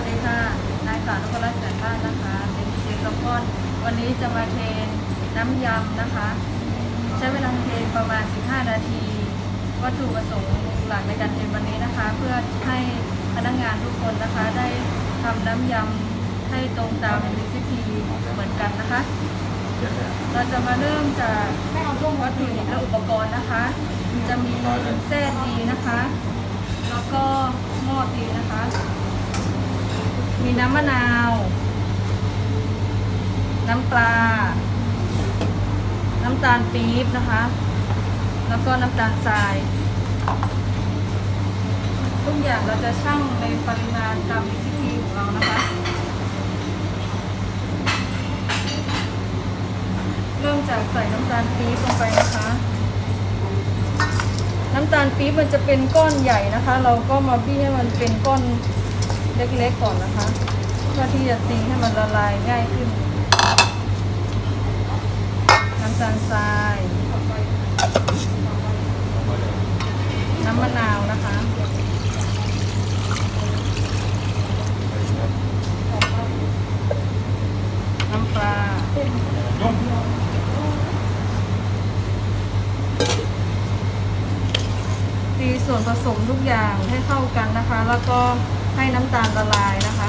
วัสดีค่ะ นายสาวนพรัตน์แสนบ้านนะคะ เป็นเชฟกระป้อนวันนี้จะมาเทนน้ำยำนะคะ ใช้เวลาเทนประมาณ 15 นาที วัตถุประสงค์หลักในการเทนวันนี้นะคะ เพื่อให้พนักงานทุกคนนะคะได้ทำน้ำยำให้ตรงตามรีซิปีเหมือนกันนะคะ เราจะมาเริ่มจากวัตถุดิบและอุปกรณ์นะคะ จะมีเส้ดีนะคะ แล้วก็หม้อตีนะคะ มีน้ำมะนาว น้ำปลา น้ำตาลปี๊บนะคะ แล้วก็น้ำตาลทราย ทุกอย่างเราจะชั่งในปริมาณตามวิธีของเรานะคะ เริ่มจากใส่น้ำตาลปี๊บลงไปนะคะ น้ำตาลปี๊บมันจะเป็นก้อนใหญ่นะคะ เราก็มาบี้ให้มันเป็นก้อน เล็กๆก่อนนะคะเพื่อที่จะตีให้มันละลายง่ายขึ้นน้ำตาลทราย น้ำมะนาวนะคะ น้ำปลา ตีส่วนผสมทุกอย่างให้เข้ากันนะคะ แล้วก็ให้น้ำตาลละลายนะคะ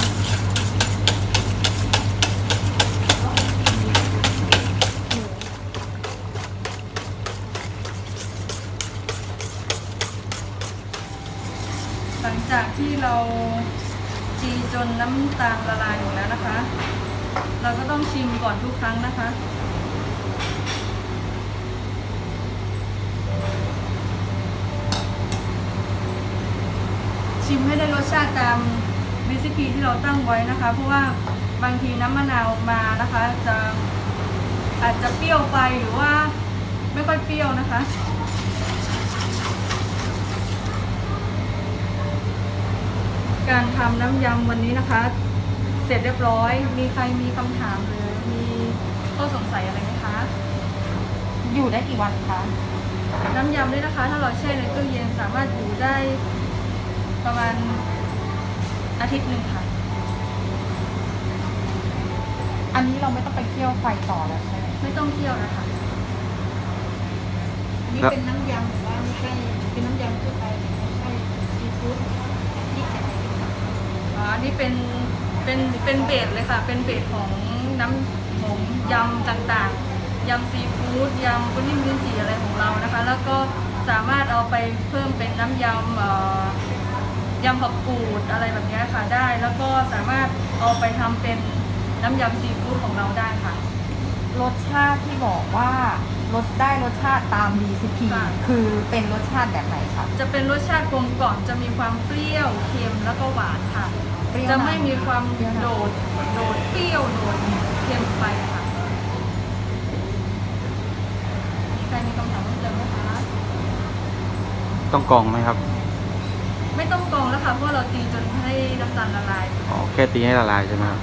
หลังจากที่เราตีจนน้ำตาลละลายหมดแล้วนะคะ เราก็ต้องชิมก่อนทุกครั้งนะคะ ชิมให้ได้รสชาติตามวิซีพีที่เราตั้งไว้นะคะ เพราะว่าบางทีน้ำมะนาวมานะคะ จะอาจจะเปรี้ยวไปหรือว่าไม่ค่อยเปรี้ยวนะคะการทำน้ำยำวันนี้นะคะ เสร็จเรียบร้อย มีใครมีคำถามหรือมีข้อสงสัยอะไรไหมคะ อยู่ได้กี่วันคะ น้ำยำนี่นะคะ ถ้าเราแช่ในตู้เย็นสามารถอยู่ได้ ประมาณอาทิตย์หนึ่งค่ะ อันนี้เราไม่ต้องไปเคี่ยวไฟต่อแล้วใช่ไหมไม่ต้องเคี่ยวนะคะอันนี้เป็นน้ำยำหรือว่าไม่ใช่เป็นน้ำยำทั่วไปไม่ใช่ซีฟู้ดที่ใส่ในกระเป๋าอ๋ออันนี้เป็นเป็นเป็นเบสเลยค่ะ เป็นเบสของน้ำหมยำต่างๆยำซีฟู้ดยำกุ้งนิ่มลิ้นจี่อะไรของเรานะคะ แล้วก็สามารถเอาไปเพิ่มเป็นน้ำยำเอ่อ ยำผักกูดอะไรแบบนี้ค่ะได้ แล้วก็สามารถเอาไปทำเป็นน้ำยำซีฟู้ดของเราได้ค่ะ รสชาติที่บอกว่ารสได้รสชาติตาม DCP ค่ะคือเป็นรสชาติแบบไหนคะจะเป็นรสชาติกลมกล่อมจะมีความเปรี้ยวเค็มแล้วก็หวานค่ะเปรี้ยวจะนำไม่มีความเปรี้ยวนำโดดโดดเปรี้ยวโดดเค็มไปค่ะมีใครมีคำถามเพิ่มเติมไหมคะต้องกรองไหมครับ ไม่ต้องกรองแล้วค่ะเพราะเราตีจนให้น้ำตาลละลายอ๋อแค่ตีให้ละลายใช่ไหมครับ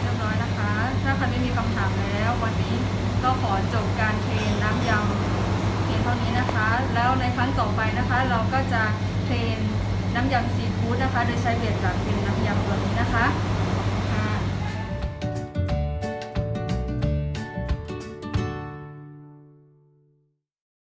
เรียบร้อยนะคะ ถ้าใครไม่มีคำถามแล้ว วันนี้ก็ขอจบการเทรนน้ำยำเพียงเท่านี้นะคะ แล้วในครั้งต่อไปนะคะ เราก็จะเทรนน้ำยำซีฟู้ดนะคะ โดยใช้เบสหลักเป็นน้ำยำตัวนี้นะคะ